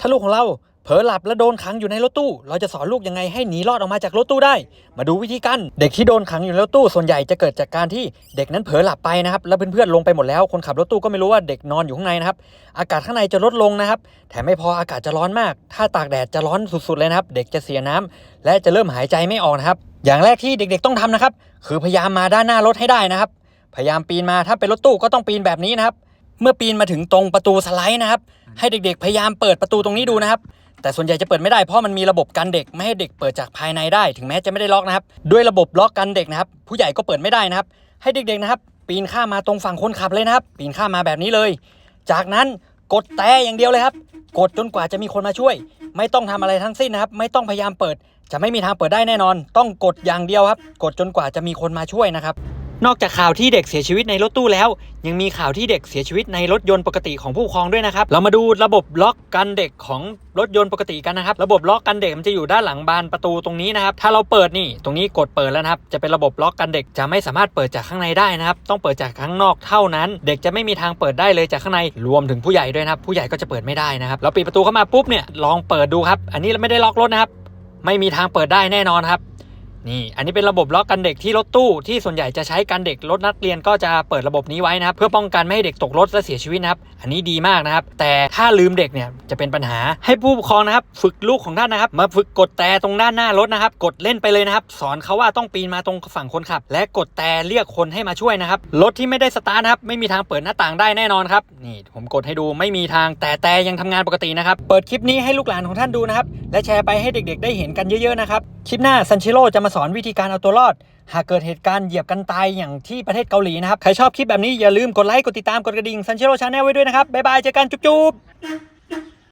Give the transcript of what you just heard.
ถ้าลูกของเราเผลอหลับและโดนขังอยู่ในรถตู้ เราจะสอนลูกยังไงให้หนีรอดออกมาจากรถตู้ได้ มาดูวิธีกัน เด็กที่โดนขังอยู่ในรถตู้ส่วนใหญ่จะเกิดจากการที่เด็กนั้นเผลอหลับไปนะครับ แล้วเพื่อนๆลงไปหมดแล้ว คนขับรถตู้ก็ไม่รู้ว่าเด็กนอนอยู่ข้างในนะครับ อากาศข้างในจะลดลงนะครับ แถมไม่พออากาศจะร้อนมาก ถ้าตากแดดจะร้อนสุดๆเลยนะครับ เด็กจะเสียน้ำและจะเริ่มหายใจไม่ออกนะครับ อย่างแรกที่เด็กๆต้องทำนะครับ คือพยายามมาด้านหน้ารถให้ได้นะครับ พยายามปีนมา ถ้าเป็นรถตู้ก็ต้องปีนแบบนี้นะครับ เมื่อปีนมาถึงตรงประตูสไลด์นะครับ ให้เด็กๆ พยายามเปิดประตูตรงนี้ดูนะครับ แต่ส่วนใหญ่จะเปิดไม่ได้เพราะมันมีระบบกันเด็กไม่ให้เด็กเปิดจากภายในได้ ถึงแม้จะไม่ได้ล็อกนะครับ ด้วยระบบล็อกกันเด็กนะครับ ผู้ใหญ่ก็เปิดไม่ได้นะครับ ให้เด็กๆนะครับ ปีนข้ามมาตรงฝั่งคนขับเลยนะครับ ปีนข้ามมาแบบนี้เลย จากนั้นกดแต่อย่างเดียวเลยครับ กดจนกว่าจะมีคนมาช่วย ไม่ต้องทำอะไรทั้งสิ้นนะครับ ไม่ต้องพยายามเปิด จะไม่มีทางเปิดได้แน่นอน ต้องกดอย่างเดียวครับ กดจนกว่าจะมีคนมาช่วยนะครับ นอกจากข่าวที่เด็กเสียชีวิตในรถตู้แล้ว ยังมีข่าวที่เด็กเสียชีวิตในรถยนต์ปกติของผู้ปกครองด้วยนะครับ เรามาดูระบบล็อกกันเด็กของรถยนต์ปกติกันนะครับ ระบบล็อกกันเด็กมันจะอยู่ด้านหลังบานประตูตรงนี้นะครับ ถ้าเราเปิดนี่ตรงนี้กดเปิดแล้วนะครับ จะเป็นระบบล็อกกันเด็กจะไม่สามารถเปิดจากข้างในได้นะครับ ต้องเปิดจากข้างนอกเท่านั้น เด็กจะไม่มีทางเปิดได้เลยจากข้างในรวมถึงผู้ใหญ่ด้วยนะครับผู้ใหญ่ก็จะเปิดไม่ได้นะครับ เราปิดประตูเข้ามาปุ๊บเนี่ยลองเปิดดูครับ อันนี้เราไม่ได้ล็อกรถนะครับ ไม่มีทางเปิดได้แน่นอนครับ นี่อันนี้เป็นระบบล็อกกันเด็กที่รถตู้ที่ส่วนใหญ่จะใช้กันเด็กรถนักเรียนก็จะเปิดระบบนี้ไว้นะครับ เพื่อป้องกันไม่ให้เด็กตกรถและเสียชีวิตนะครับ อันนี้ดีมากนะครับ แต่ถ้าลืมเด็กเนี่ยจะเป็นปัญหาให้ผู้ปกครองนะครับ ฝึกลูกของท่านนะครับ มาฝึกกดแต่ตรงด้านหน้ารถนะครับ กดเล่นไปเลยนะครับ สอนเขาว่าต้องปีนมาตรงฝั่งคนขับ และกดแต่เรียกคนให้มาช่วยนะครับรถที่ไม่ได้สตาร์ทครับไม่มีทางเปิดหน้าต่างได้แน่นอนครับนี่ผมกดให้ดูไม่มีทางแต่แต่ยังทำงานปกตินะครับเปิดคลิปนี้ให้ลูกหลานของท่านดูนะครับและแชร์ไปให้เด็ก ๆ ได้เห็นกันเยอะๆนะครับคลิปหน้าซันชิโร่จะมาสอนวิธีการเอาตัวรอด หากเกิดเหตุการณ์เหยียบกันตายอย่างที่ประเทศเกาหลีนะครับ ใครชอบคลิปแบบนี้อย่าลืมกดไลค์ กดติดตาม กดกระดิ่งซันเชโรชาแนลไว้ด้วยนะครับ บ๊ายบาย เจอกันจุ๊บ